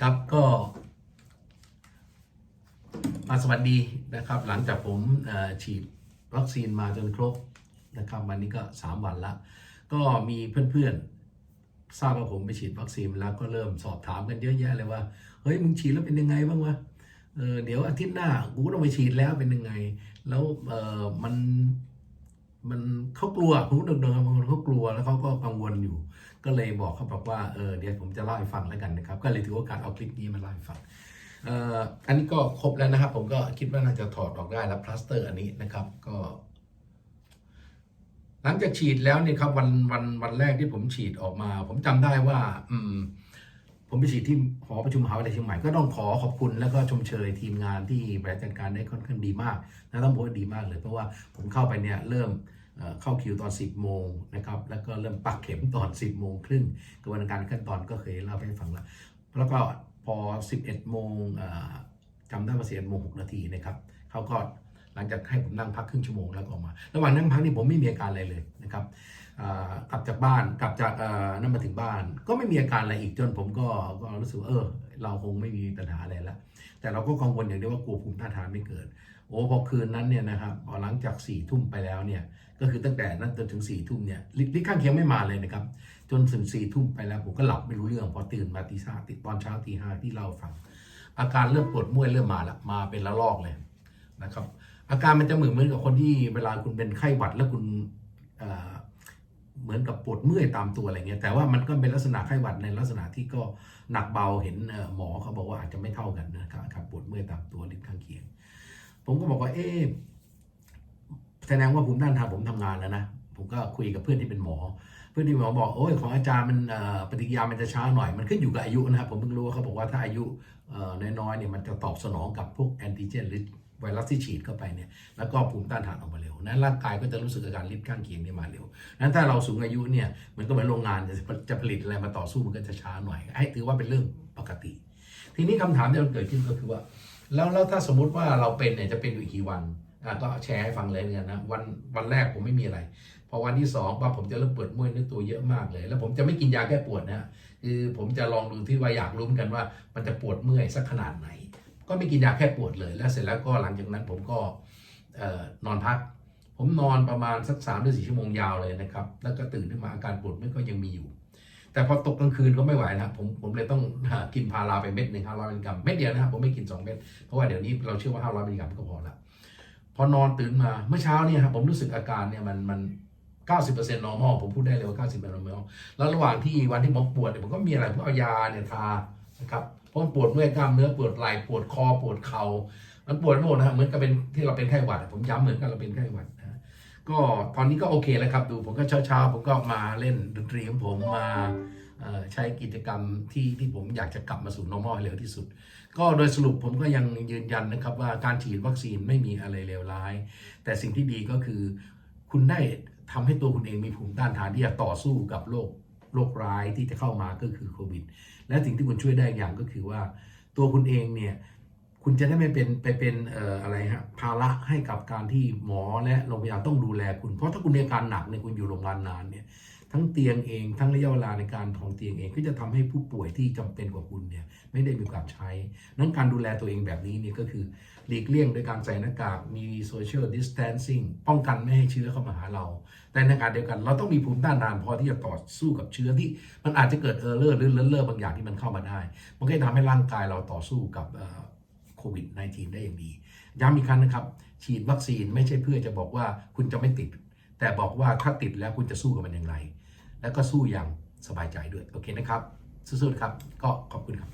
ครับก็ มาสวัสดีนะครับ หลังจากผมฉีดวัคซีนมาจนครบนะครับ วันนี้ก็ 3 วันละ ก็มีเพื่อนๆ ทราบว่าผมไปฉีดวัคซีนแล้วก็เริ่มสอบถามกันเยอะแยะเลยว่า เฮ้ย มึงฉีดแล้วเป็นยังไงบ้างวะเออเดี๋ยวอาทิตย์หน้ากูต้องไปฉีดแล้วเป็นยังไง แล้วเออมัน มันเขากลัวผมเดินๆบางคนเขากลัวแล้วเขาก็กังวลอยู่ ก็เลยบอกเขาบอกว่าเออเดี๋ยวผมจะเล่าให้ฟังแล้วกันนะครับ ก็เลยถือโอกาสเอาคลิปนี้มาเล่าให้ฟังเอ่ออันนี้ก็ครบแล้วนะครับ ผมก็คิดว่าน่าจะถอดออกได้แล้วพลาสเตอร์อันนี้นะครับก็ หลังจากฉีดแล้วเนี่ยครับวันวันวันแรกที่ผมฉีดออกมา ผมจำได้ว่า อืม ผมไปฉีดที่หอประชุมมหาวิทยาลัยเชียงใหม่ก็ต้องขอขอบคุณแล้วก็ชมเชยทีมงานที่บริหารจัดการได้ค่อนข้างดีมากนะต้องบอกว่าดีมากเลย เพราะว่าผมเข้าไปเนี่ยเริ่มเข้าคิวตอน 10 โมงนะครับ แล้วก็เริ่มปักเข็มตอน 10 โมงครึ่งกระบวนการขั้นตอนก็เคยเล่าให้ฟังแล้ว แล้วก็พอ 11 โมงจำได้ว่า11โมง6นาทีนะครับเขาก็ หลังจากให้ผมนั่งพักครึ่งชั่วโมงแล้วก็ออกมา ระหว่างนั่งพักนี่ผมไม่มีอาการอะไรเลยนะครับกลับจากบ้านกลับจากนั่นมาถึงบ้าน ก็ไม่มีอาการอะไรอีกจนผมก็ก็รู้สึกเออ เราคงไม่มีปัญหาอะไรแล้วแต่เราก็กังวลอย่างเดียวว่ากลัวภูมิต้านทานไม่เกิด โอ้พอคืนนั้นเนี่ยนะครับพอหลังจากสี่ทุ่มไปแล้วเนี่ยก็คือตั้งแต่นั้นจนถึงสี่ทุ่มเนี่ยฤทธิ์ข้างเคียงไม่มาเลยนะครับจนถึงสี่ทุ่มไปแล้วผมก็หลับไม่รู้เรื่องพอตื่นมาตีห้าติดตอนเช้าตีห้าที่เล่าฟัง อาการเริ่มปวดเมื่อยเริ่มมาละมาเป็นระลอกเลยนะครับ อาการมันจะเหมือนเหมือนกับคนที่เวลาคุณเป็นไข้หวัดแล้วคุณเเหมือนกับปวดเมื่อยตามตัวอะไรเงี้ยแต่ว่ามันก็เป็นลักษณะไข้หวัดในลักษณะที่ก็หนักเบาเห็นหมอเขาบอกว่าอาจจะไม่เท่ากันนะครับอาการปวดเมื่อยตามตัวลิ้นข้างเคียง ผมก็บอกว่าเอ๊ะแสดงว่าภูมิต้านทานผมทำงานแล้วนะผมก็คุยกับเพื่อนที่เป็นหมอ เพื่อนที่หมอบอกโอ้ยของอาจารย์มันปฏิกิริยามันจะช้าหน่อยมันขึ้นอยู่กับอายุนะครับผมเพิ่งรู้ว่าเขาบอกว่าถ้าอายุน้อยๆเนี่ยมันจะตอบสนองกับพวกแอนติเจนหรือ ไวรัสที่ฉีดเข้าไปเนี่ยแล้วก็ภูมิต้านทานออกมาเร็วนั้นร่างกายก็จะรู้สึกอาการลิ้นข้างเคียงนี่มาเร็วนั้นถ้าเราสูงอายุเนี่ยมันก็เหมือนโรงงานจะจะผลิตอะไรมาต่อสู้มันก็จะช้าหน่อยให้ถือว่าเป็นเรื่องปกติ ทีนี้คำถามที่มันเกิดขึ้นก็คือว่า แล้วแล้วถ้าสมมุติว่าเราเป็นเนี่ยจะเป็นอยู่อีกกี่วันอะก็แชร์ให้ฟังเลยเนี่ยนะวันวันแรกผมไม่มีอะไร พอวันที่สองปั๊บผมจะเริ่มปวดเมื่อยเนื้อตัวเยอะมากเลย แล้วผมจะไม่กินยาแก้ปวดนะคือผมจะลองดูที่ว่าอยากรู้เหมือนกันว่า มันจะปวดเมื่อยสักขนาดไหน ก็ไม่กินยาแค่ปวดเลย แล้วเสร็จแล้วก็หลังจากนั้นผมก็นอนพัก ผมนอนประมาณสักสามหรือสี่ชั่วโมงยาวเลยนะครับ แล้วก็ตื่นขึ้นมาอาการปวดมันก็ยังมีอยู่ แต่พอตกกลางคืนก็ไม่ไหวนะผมผมเลยต้องกินพาราไปเม็ดหนึ่งห้าร้อยมิลลิกรัมเม็ดเดียวนะครับผมไม่กินสองเม็ดเพราะว่าเดี๋ยวนี้เราเชื่อว่าห้าร้อยมิลลิกรัมก็พอละพอนอนตื่นมาเมื่อเช้าเนี่ยครับผมรู้สึกอาการเนี่ยมันมันเก้าสิบเปอร์เซ็นต์ normal ผมพูดได้เลยว่าเก้าสิบเปอร์เซ็นต์ normal แล้วระหว่างที่วันที่ผมปวดเนี่ยผมก็มีอะไรผมเอายาเนี่ยทา นะครับเพราะมันปวดเมื่อยกล้ามเนื้อปวดไหล่ปวดคอปวดเข่ามันปวดหมดนะครับเหมือนกับเป็นที่เราเป็นไข้หวัดผมย้ำเหมือนกับเราเป็นไข้หวัดนะก็ตอนนี้ก็โอเคแล้วครับ ดูผมก็เช้าๆผมก็มาเล่นดนตรีของผมมาใช้กิจกรรมที่ที่ผมอยากจะกลับมาสู่ normal ให้เร็วที่สุด ก็โดยสรุปผมก็ยังยืนยันนะครับว่าการฉีดวัคซีนไม่มีอะไรเลวร้าย แต่สิ่งที่ดีก็คือ คุณได้ทำให้ตัวคุณเองมีภูมิต้านทานที่จะต่อสู้กับโรค โรคร้ายที่จะเข้ามาก็คือโควิด และสิ่งที่คุณช่วยได้อย่างก็คือว่า ตัวคุณเองเนี่ยคุณจะได้ไม่เป็นไปเป็นอออะไรฮะภาระให้กับการที่หมอและโรงพยาบาลต้องดูแลคุณ เพราะถ้าคุณมีอาการหนักเนี่ยคุณอยู่โรงพยาบาลนานเนี่ย ทั้งเตียงเองทั้งระยะเวลาในการของเตียงเองก็จะทำให้ผู้ป่วยที่จำเป็นกว่าคุณเนี่ยไม่ได้มีโอกาสใช้ นั้นการดูแลตัวเองแบบนี้เนี่ยก็คือหลีกเลี่ยงโดยการใส่หน้ากากมี social distancing ป้องกันไม่ให้เชื้อเข้ามาหาเรา แต่ในการเดียวกัน เราต้องมีภูมิต้านทานพอที่จะต่อสู้กับเชื้อที่มันอาจจะเกิดเออร์เลอร์หรือเลอเลอะบางอย่างที่มันเข้ามาได้ มันก็จะทำให้ร่างกายเราต่อสู้กับโควิด -19 ได้อย่างดี ย้ำอีกครั้งนะครับ ฉีดวัคซีนไม่ใช่เพื่อจะบอกว่าคุณจะไม่ติด แต่บอกว่าถ้าติดแล้วคุณจะสู้กับมันอย่างไร แล้วก็สู้อย่างสบายใจด้วย โอเคนะครับ สู้ๆนะครับ ก็ขอบคุณครับ